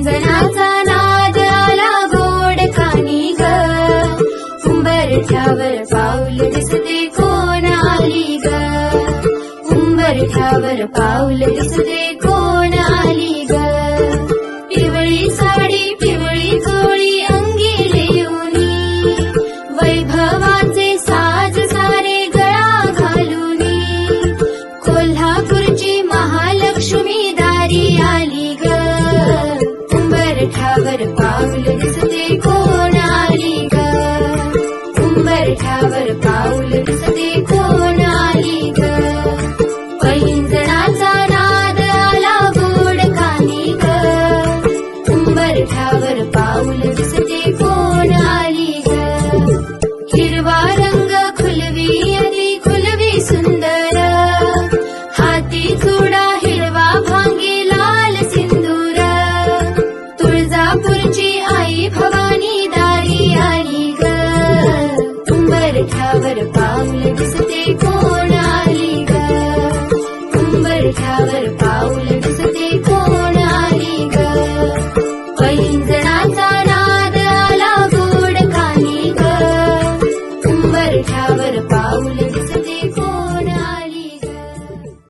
झिंजणाचा नाद आला गोड कानी ग. उंबरठ्यावर पाऊल दिसते कोण आली ग. उंबरठ्यावर पाऊल दिसते कोण वर पाऊल दिसते कोणाली ग? उंबरठ्यावर पाऊल दिसते कोणाली ग? पैंजणाचा नाद आला गोड कानी ग? उंबरठ्यावर पाऊल दिसते कोणाली ग? हिरवा रंग खुलवी ठाकूरची आई भवानी दारी आली ग. तुंबर ठावर पाऊल